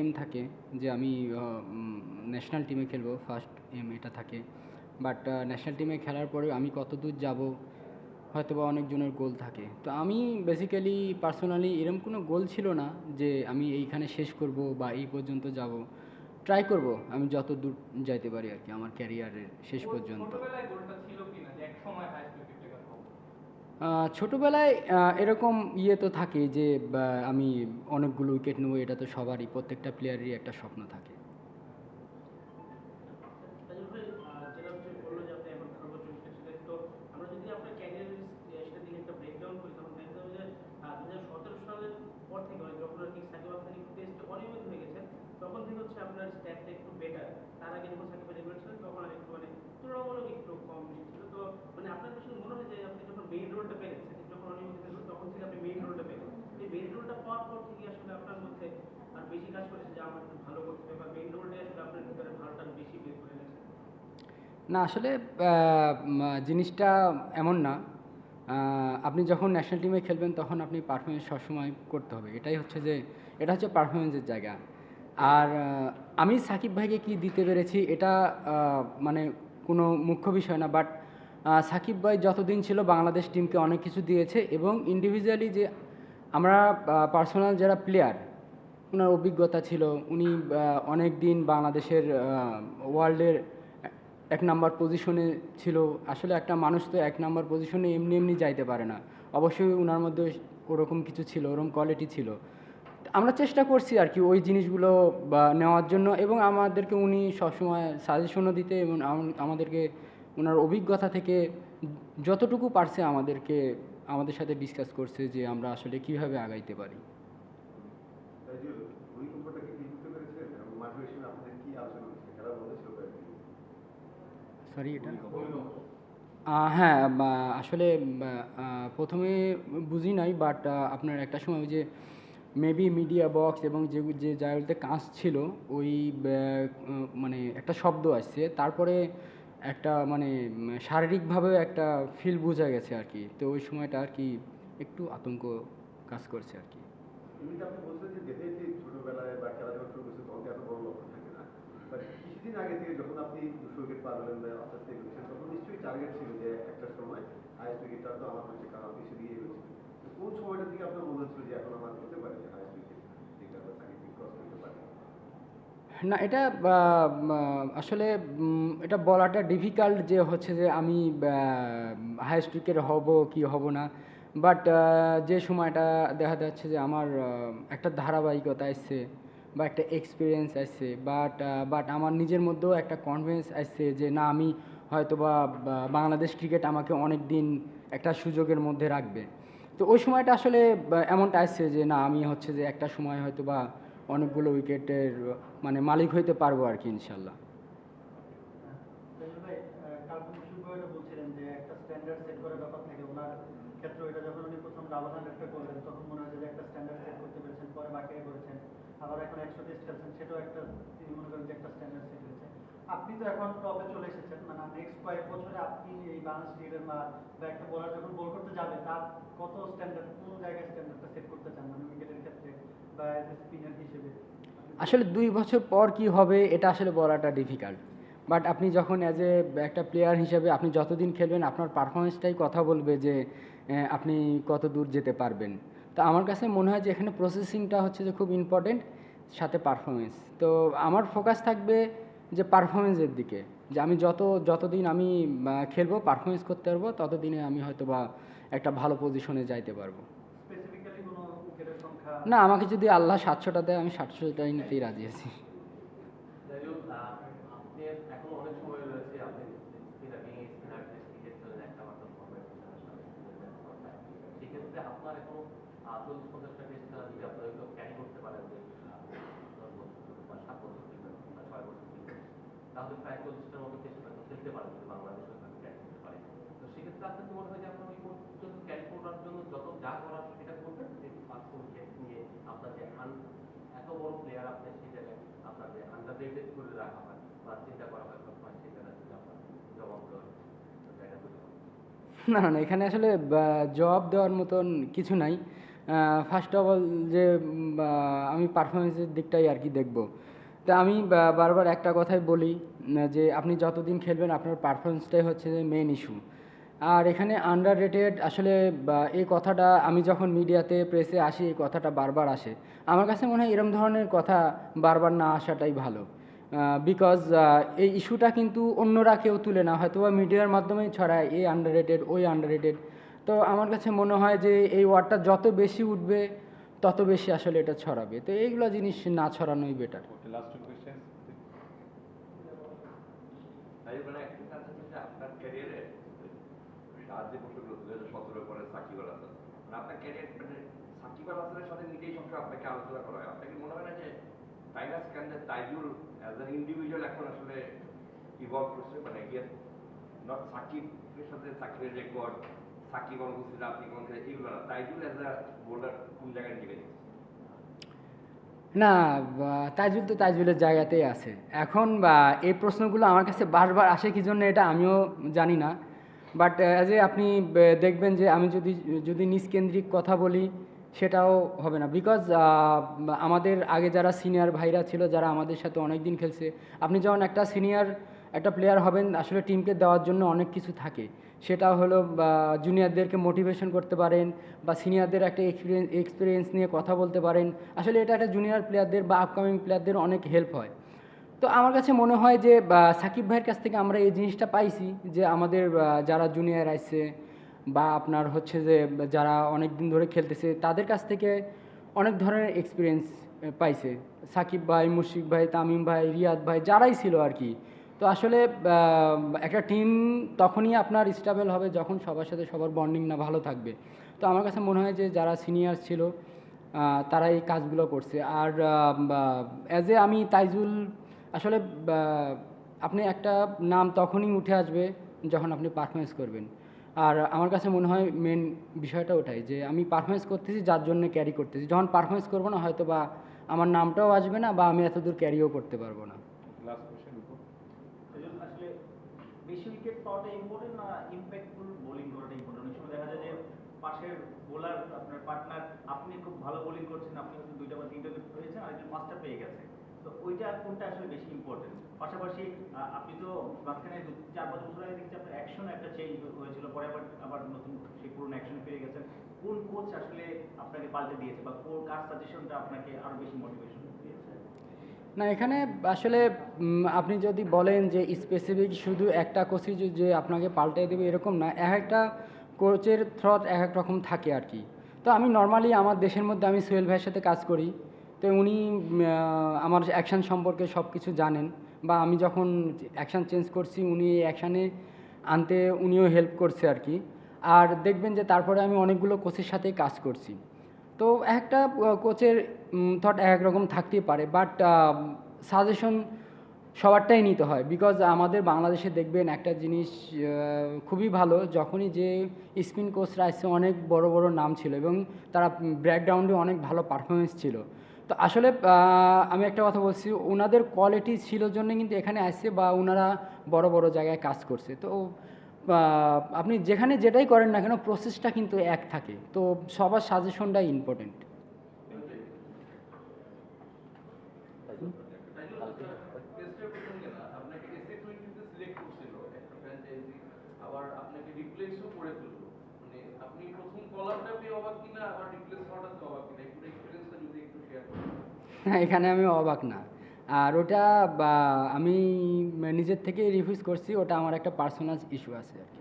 M থাকে যে আমি ন্যাশনাল টিমে খেলব ফার্স্ট এম এটা থাকে। বাট ন্যাশনাল টিমে খেলার পরে আমি কত দূর যাব হয়তো বা অনেকজনের গোল থাকে। তো আমি বেসিক্যালি পার্সোনালি এরকম কোনো গোল ছিল না যে আমি এইখানে শেষ করব বা এই পর্যন্ত যাব। ট্রাই করব আমি যত দূর যাইতে পারি আর কি আমার ক্যারিয়ারের শেষ পর্যন্ত। ছোটবেলায় এরকম ইয়ে তো থাকে যে আমি অনেকগুলো উইকেট নেব, এটা তো সবারই, প্রত্যেকটা প্লেয়ারেরই একটা স্বপ্ন থাকে। তখন থেকে হচ্ছে আপনার স্ট্যাটটা একটু বেটার তার আগে যখন তখন একটু মানে তুলনামূলক একটু কম মানে আপনার কাছে মনে হয় যে আপনি যখন মেইন রোলটা সাকিব যখন তখন থেকে আপনি মেইন রোলটা এই মেইন রোলটা পাওয়ার পর থেকে আসলে আপনার মধ্যে আর বেশি কাজ করেছে আমার ভালো করতে হবে। বা মেইন আসলে আপনার ভিতরে ভালোটা বেশি বের করে এনেছে। না, আসলে জিনিসটা এমন না। আপনি যখন ন্যাশনাল টিমে খেলবেন, তখন আপনি পারফরমেন্স সবসময় করতে হবে। এটাই হচ্ছে যে, এটা হচ্ছে পারফরমেন্সের জায়গা। আর আমি সাকিব ভাইকে কি দিতে পেরেছি, এটা মানে কোনো মুখ্য বিষয় না, বাট সাকিব ভাই যতদিন ছিল বাংলাদেশ টিমকে অনেক কিছু দিয়েছে এবং ইন্ডিভিজুয়ালি যে আমরা পার্সোনাল যারা প্লেয়ার ওনার অভিজ্ঞতা ছিল, উনি অনেক দিন বাংলাদেশের ওয়ার্ল্ডের এক নাম্বার পজিশনে ছিল। আসলে একটা মানুষ তো এক নাম্বার পজিশনে এমনি এমনি যাইতে পারে না। অবশ্যই ওনার মধ্যে ওরকম কিছু ছিল, ওরকম কোয়ালিটি ছিল। আমরা চেষ্টা করছি আর কি ওই জিনিসগুলো নেওয়ার জন্য এবং আমাদেরকে উনি সবসময় সাজেশনও দিতে এবং আমাদেরকে ওনার অভিজ্ঞতা থেকে যতটুকু পারছে আমাদেরকে, আমাদের সাথে ডিসকাস করছে যে আমরা আসলে কীভাবে আগাইতে পারি। সরি এটা? হ্যাঁ আসলে প্রথমে বুঝি নাই বাট আপনার একটা সময় যে মেবি মিডিয়া বক্স এবং যে যে জায়গাতে কাজ ছিল, ওই মানে একটা শব্দ আসছে। তারপরে একটা মানে উম, শারীরিকভাবে একটা ফিল বোঝা গেছে আর কি। তো ওই সময়টা আর কি একটু আতঙ্ক কাজ করছে আর কি। কিছুদিন আগে থেকে একটা সময় কিছু কোন সময়টা থেকে আপনার মনে হচ্ছিল যে এখন আমার হাইস্ট উইকেট যেটা আমরা তাকে ক্রস করতে পারি না, এটা আসলে এটা বলাটা ডিফিকাল্ট যে হচ্ছে যে আমি হাইস্ট উইকেট হব কি হব না। বাট যে সময়টা দেখা যাচ্ছে যে আমার একটা ধারাবাহিকতা আসছে বা একটা এক্সপিরিয়েন্স আসছে। বাট বাট আমার নিজের মধ্যেও একটা কনফিডেন্স আসছে যে না, আমি হয়তো বা বাংলাদেশ ক্রিকেট আমাকে অনেক দিন একটা সুযোগের মধ্যে রাখবে। তো ওই সময়টা আসলে এমনটা আসছে যে না, আমি হচ্ছে যে একটা সময় হয়তো বা অনেকগুলো উইকেটের মানে মালিক হইতে পারব আর কি, ইনশাল্লাহ। আবার এখন একশো সেটাও একটা, তিনি মনে একটা স্ট্যান্ডার্ড সেট হয়েছে। আপনি তো এখন টপে চলে এসেছেন মানে নেক্সট কয়েক বছরে আপনি এই বা একটা যখন যাবে কত স্ট্যান্ডার্ড জায়গায় সেট করতে চান মানে আসলে দুই বছর পর কি হবে, এটা আসলে বলাটা ডিফিকাল্ট বাট আপনি যখন অ্যাজ এ একটা প্লেয়ার হিসেবে আপনি যতদিন খেলবেন, আপনার পারফরমেন্সটাই কথা বলবে যে আপনি কত দূর যেতে পারবেন। তো আমার কাছে মনে হয় যে এখানে প্রসেসিংটা হচ্ছে যে খুব ইম্পর্টেন্ট সাথে পারফরমেন্স তো আমার ফোকাস থাকবে যে পারফরমেন্সের দিকে। যে আমি যত, যতদিন আমি খেলব পারফরমেন্স করতে পারব, ততদিনে আমি হয়তো বা একটা ভালো পজিশনে যাইতে পারব স্পেসিফিক্যালি কোনো উইকেটের সংখ্যা না, আমাকে যদি আল্লাহ সাতশোটা দেয়, আমি সাতশোটাই নিতেই রাজি আছি। সেক্ষেত্রে আপনার যে আপনার ওই করার জন্য যত যা করার সেটা করবেন যে ফার্স্ট উইকেট নিয়ে আপনার যে আন- এত বড় প্লেয়ার আপনি আপনার করে রাখা হয়, বা চিন্তা করা হয় সবসময় আপনার জবাব না না এখানে আসলে জবাব দেওয়ার মতন কিছু নাই। ফার্স্ট অফ অল যে আমি পারফরমেন্সের দিকটাই আর কি দেখব। তা আমি বারবার একটা কথাই বলি, যে, আপনি যতদিন খেলবেন, আপনার পারফরমেন্সটাই হচ্ছে মেন ইস্যু আর এখানে আন্ডার রেটেড আসলে এই কথাটা আমি যখন মিডিয়াতে প্রেসে আসি, এই কথাটা বারবার আসে। আমার কাছে মনে হয় এরম ধরনের কথা বারবার না আসাটাই ভালো। বিকজ এই ইস্যুটা কিন্তু অন্যরা কেউ তুলে না হয়তো বা মিডিয়ার মাধ্যমেই ছড়ায়, এই আন্ডার রেটেড ওই আন্ডার রেটেড তো আমার কাছে মনে হয় যে, এই ওয়ার্ডটা যত বেশি উঠবে, তত বেশি আসলে এটা ছড়াবে। তো এইগুলো জিনিস না ছড়ানোই বেটার লাস্ট টু হচ্ছে যে বছর দু হাজার সতেরো সাকিব আল হাসান। মানে আপনার ক্যারিয়ার মানে সাকিব আল হাসানের সাথে নিজেই আপনাকে আলোচনা করা হয়। আপনাকে মনে হয় না যে tiger Taijul as an individual এখন আসলে ইভলভ করছে? মানে গিয়ে নট সাকিবের সাথে সাকিবের রেকর্ড সাকিব অনুপস্থিত আপনি কোন না। তাইজুল অ্যাজ আ কোন জায়গায় নিয়ে না বা, তাইজুল তো তাইজুলের জায়গাতেই আছে। এখন এই প্রশ্নগুলো আমার কাছে বারবার আসে কি জন্য এটা আমিও জানি না। বাট অ্যাজ এ আপনি দেখবেন যে আমি যদি যদি নিজকেন্দ্রিক কথা বলি, সেটাও হবে না। বিকজ আমাদের আগে যারা সিনিয়র ভাইরা ছিল, যারা আমাদের সাথে অনেক দিন খেলছে, আপনি যখন একটা সিনিয়র একটা প্লেয়ার হবেন, আসলে টিমকে দেওয়ার জন্য অনেক কিছু থাকে। সেটা হলো জুনিয়রদেরকে মোটিভেশন করতে পারেন, বা সিনিয়রদের একটা এক্সপিরিয়েন্স এক্সপিরিয়েন্স নিয়ে কথা বলতে পারেন। আসলে এটা একটা জুনিয়র প্লেয়ারদের বা আপকামিং প্লেয়ারদের অনেক হেল্প হয়। তো আমার কাছে মনে হয় যে সাকিব ভাইয়ের কাছ থেকে আমরা এই জিনিসটা পাইছি যে, আমাদের যারা জুনিয়র আছে বা আপনার হচ্ছে যে যারা অনেক দিন ধরে খেলতেছে, তাদের কাছ থেকে অনেক ধরনের এক্সপিরিয়েন্স পাইছে। সাকিব ভাই মুশিক ভাই, তামিম ভাই, রিয়াদ ভাই, যারাই ছিল আর কি। তো আসলে একটা টিম তখনই আপনার স্টেবল হবে যখন সবার সাথে সবার বন্ডিং না ভালো থাকবে। তো আমার কাছে মনে হয় যে, যারা সিনিয়র ছিল তারা এই কাজগুলো করছে। আর অ্যাজ এ আমি তাইজুল আসলে আহ, আপনি একটা নাম তখনই উঠে আসবে যখন আপনি পারফরমেন্স করবেন। আর আমার কাছে মনে হয় মেন বিষয়টা ওটাই যে আমি পারফরমেন্স করতেছি যার জন্য ক্যারি করতেছি। যখন পারফরমেন্স করব না হয়তো বা আমার নামটাও আসবে না বা আমি এতদূর ক্যারিও করতে পারব না। লাস্ট কোয়েশ্চেন উপর সেজন্য আসলে বেশি উইকেট পাওয়াটা ইম্পর্টেন্ট না ইম্প্যাক্টফুল বোলিং করাটা ইম্পর্টেন্ট অনেক সময় দেখা যায় যে পাশের বোলার আপনার পার্টনার আপনি খুব ভালো বোলিং করছেন আপনি হয়তো দুইটা বা তিনটা উইকেট পেয়েছেন আরেকজন পাঁচটা পেয়ে গেছে। তো ওইটা কোনটা আসলে বেশি ইম্পর্টেন্ট পাশাপাশি আপনি তো মাঝখানে চার, পাঁচ বছর আগে দেখছি আপনার অ্যাকশন একটা চেঞ্জ হয়েছিল, পরে আবার আবার নতুন সেই পুরনো অ্যাকশনে ফিরে গেছেন। কোন কোচ আসলে আপনাকে পাল্টে দিয়েছে বা কোন, কার সাজেশনটা আপনাকে আরও বেশি মোটিভেশন না, এখানে আসলে আপনি যদি বলেন যে স্পেসিফিক শুধু একটা কোচই যে- যে আপনাকে পাল্টে দেবে এরকম না, এক একটা কোচের থ্রট এক এক রকম থাকে আর কি। তো আমি নর্মালি আমার দেশের মধ্যে আমি সোহেল ভাইয়ের সাথে কাজ করি। তো উনি আমার অ্যাকশান সম্পর্কে সব কিছু জানেন বা আমি যখন অ্যাকশান চেঞ্জ করছি, উনি এই অ্যাকশানে আনতে উনিও হেল্প করছে আর কি। আর দেখবেন যে তারপরে আমি অনেকগুলো কোচের সাথেই কাজ করছি। তো একটা কোচের থট এক এক রকম থাকতেই পারে বাট সাজেশন সবারটাই নিতে হয়। বিকজ আমাদের বাংলাদেশে দেখবেন একটা জিনিস খুবই ভালো, যখনই যে স্পিন কোচরা আসছে অনেক বড় বড় নাম ছিল এবং তারা ব্যাকগ্রাউন্ডে অনেক ভালো পারফরমেন্স ছিল। তো আসলে আমি একটা কথা বলছি ওনাদের কোয়ালিটি ছিল জন্য কিন্তু এখানে আসছে বা ওনারা বড় বড় জায়গায় কাজ করছে। তো আপনি যেখানে যেটাই করেন না কেন প্রসেসটা কিন্তু এক থাকে। তো সবার সাজেশনটাই ইম্পর্টেন্ট মানে আপনি প্রথম কলারটা পেয়ে অবাক কিনা, আবার রিপ্লেস হওয়াটাতে অবাক কিনা একটু এক্সপিরিয়েন্সটা যদি একটু শেয়ার করেন হ্যাঁ এখানে আমি অবাক না। আর ওটা আমি নিজের থেকে রিফিউজ করছি, ওটা আমার একটা পার্সোনাল ইস্যু আছে আর কি।